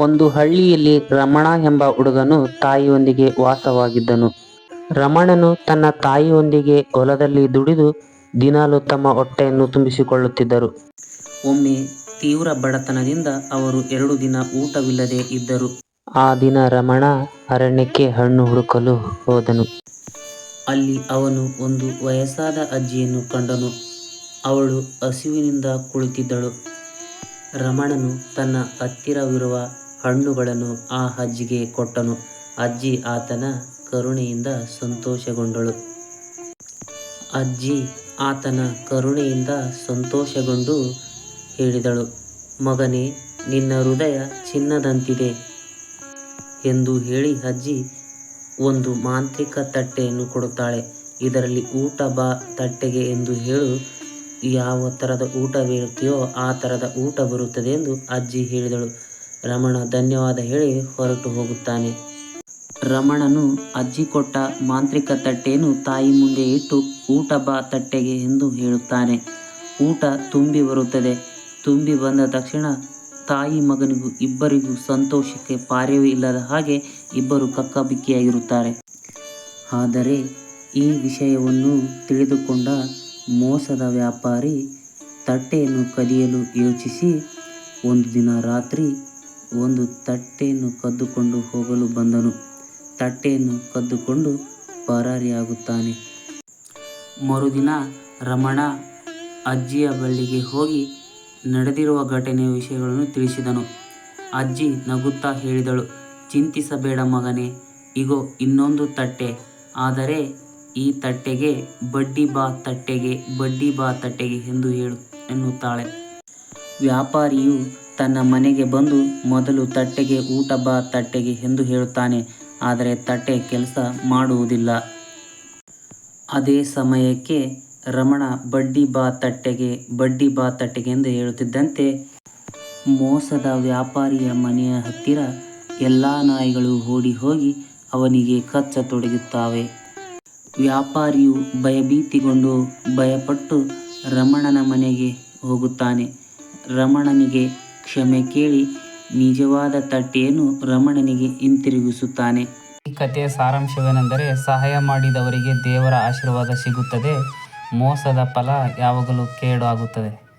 ಒಂದು ಹಳ್ಳಿಯಲ್ಲಿ ರಮಣ ಎಂಬ ಹುಡುಗನು ತಾಯಿಯೊಂದಿಗೆ ವಾಸವಾಗಿದ್ದನು. ರಮಣನು ತನ್ನ ತಾಯಿಯೊಂದಿಗೆ ಹೊಲದಲ್ಲಿ ದುಡಿದು ದಿನಾಲೂ ತಮ್ಮ ಹೊಟ್ಟೆಯನ್ನು ತುಂಬಿಸಿಕೊಳ್ಳುತ್ತಿದ್ದರು. ಒಮ್ಮೆ ತೀವ್ರ ಬಡತನದಿಂದ ಅವರು ಎರಡು ದಿನ ಊಟವಿಲ್ಲದೆ ಇದ್ದರು. ಆ ದಿನ ರಮಣ ಅರಣ್ಯಕ್ಕೆ ಹಣ್ಣು ಹುಡುಕಲು ಹೋದನು. ಅಲ್ಲಿ ಅವನು ಒಂದು ವಯಸ್ಸಾದ ಅಜ್ಜಿಯನ್ನು ಕಂಡನು. ಅವಳು ಹಸಿವಿನಿಂದ ಕುಳಿತಿದ್ದಳು. ರಮಣನು ತನ್ನ ಹತ್ತಿರವಿರುವ ಹಣ್ಣುಗಳನ್ನು ಆ ಅಜ್ಜಿಗೆ ಕೊಟ್ಟನು. ಅಜ್ಜಿ ಆತನ ಕರುಣೆಯಿಂದ ಸಂತೋಷಗೊಂಡಳು. ಅಜ್ಜಿ ಆತನ ಕರುಣೆಯಿಂದ ಸಂತೋಷಗೊಂಡು ಹೇಳಿದಳು, ಮಗನೇ, ನಿನ್ನ ಹೃದಯ ಚಿನ್ನದಂತಿದೆ ಎಂದು ಹೇಳಿ ಅಜ್ಜಿ ಒಂದು ಮಾಂತ್ರಿಕ ತಟ್ಟೆಯನ್ನು ಕೊಡುತ್ತಾಳೆ. ಇದರಲ್ಲಿ ಊಟ ಬಾ ತಟ್ಟೆಗೆ ಎಂದು ಹೇಳು. ಯಾವ ಥರದ ಊಟ ಬೀಳುತ್ತೆಯೋ ಆ ಥರದ ಊಟ ಬರುತ್ತದೆ ಎಂದು ಅಜ್ಜಿ ಹೇಳಿದಳು. ರಮಣ ಧನ್ಯವಾದ ಹೇಳಿ ಹೊರಟು ಹೋಗುತ್ತಾನೆ. ರಮಣನು ಅಜ್ಜಿ ಕೊಟ್ಟ ಮಾಂತ್ರಿಕ ತಟ್ಟೆಯನ್ನು ತಾಯಿ ಮುಂದೆ ಇಟ್ಟು ಊಟ ಬಾ ತಟ್ಟೆಗೆ ಎಂದು ಹೇಳುತ್ತಾನೆ. ಊಟ ತುಂಬಿ ಬರುತ್ತದೆ. ತುಂಬಿ ಬಂದ ತಕ್ಷಣ ತಾಯಿ ಮಗನಿಗೂ ಇಬ್ಬರಿಗೂ ಸಂತೋಷಕ್ಕೆ ಪಾರ್ಯವೇ ಇಲ್ಲದ ಹಾಗೆ ಇಬ್ಬರು ಕಕ್ಕಬಿಕ್ಕಿಯಾಗಿರುತ್ತಾರೆ ಆದರೆ ಈ ವಿಷಯವನ್ನು ತಿಳಿದುಕೊಂಡ ಮೋಸದ ವ್ಯಾಪಾರಿ ತಟ್ಟೆಯನ್ನು ಕದಿಯಲು ಯೋಚಿಸಿ, ಒಂದು ದಿನ ರಾತ್ರಿ ಒಂದು ತಟ್ಟೆಯನ್ನು ಕದ್ದುಕೊಂಡು ಹೋಗಲು ಬಂದನು. ತಟ್ಟೆಯನ್ನು ಕದ್ದುಕೊಂಡು ಪರಾರಿಯಾಗುತ್ತಾನೆ. ಮರುದಿನ ರಮಣ ಅಜ್ಜಿಯ ಬಳಿಗೆ ಹೋಗಿ ನಡೆದಿರುವ ಘಟನೆಯ ವಿಷಯಗಳನ್ನು ತಿಳಿಸಿದನು. ಅಜ್ಜಿ ನಗುತ್ತಾ ಹೇಳಿದಳು, ಚಿಂತಿಸಬೇಡ ಮಗನೇ, ಇಗೋ ಇನ್ನೊಂದು ತಟ್ಟೆ. ಆದರೆ ಈ ತಟ್ಟೆಗೆ ಬಡ್ಡಿ ಬಾ ತಟ್ಟೆಗೆ ಬಡ್ಡಿ ಬಾ ತಟ್ಟೆಗೆ ಎಂದು ಹೇಳು ಎನ್ನುತ್ತಾಳೆ. ವ್ಯಾಪಾರಿಯು ತನ್ನ ಮನೆಗೆ ಬಂದು ಮೊದಲು ತಟ್ಟೆಗೆ ಊಟ ಬಾ ತಟ್ಟೆಗೆ ಎಂದು ಹೇಳುತ್ತಾನೆ. ಆದರೆ ತಟ್ಟೆ ಕೆಲಸ ಮಾಡುವುದಿಲ್ಲ. ಅದೇ ಸಮಯಕ್ಕೆ ರಮಣ ಬಡ್ಡಿ ಬಾ ತಟ್ಟೆಗೆ, ಬಡ್ಡಿ ಬಾ ತಟ್ಟೆಗೆ ಎಂದು ಹೇಳುತ್ತಿದ್ದಂತೆ ಮೋಸದ ವ್ಯಾಪಾರಿಯ ಮನೆಯ ಹತ್ತಿರ ಎಲ್ಲ ನಾಯಿಗಳು ಓಡಿ ಹೋಗಿ ಅವನಿಗೆ ಕಚ್ಚ ತೊಡಗುತ್ತವೆ ವ್ಯಾಪಾರಿಯು ಭಯಭೀತಿಗೊಂಡು ಭಯಪಟ್ಟು ರಮಣನ ಮನೆಗೆ ಹೋಗುತ್ತಾನೆ. ರಮಣನಿಗೆ ಕ್ಷಮೆ ಕೇಳಿ ನಿಜವಾದ ತಟ್ಟೆಯನ್ನು ರಮಣನಿಗೆ ಹಿಂತಿರುಗಿಸುತ್ತಾನೆ. ಈ ಕಥೆಯ ಸಾರಾಂಶವೇನೆಂದರೆ ಸಹಾಯ ಮಾಡಿದವರಿಗೆ ದೇವರ ಆಶೀರ್ವಾದ ಸಿಗುತ್ತದೆ, ಮೋಸದ ಫಲ ಯಾವಾಗಲೂ ಕೇಡು ಆಗುತ್ತದೆ.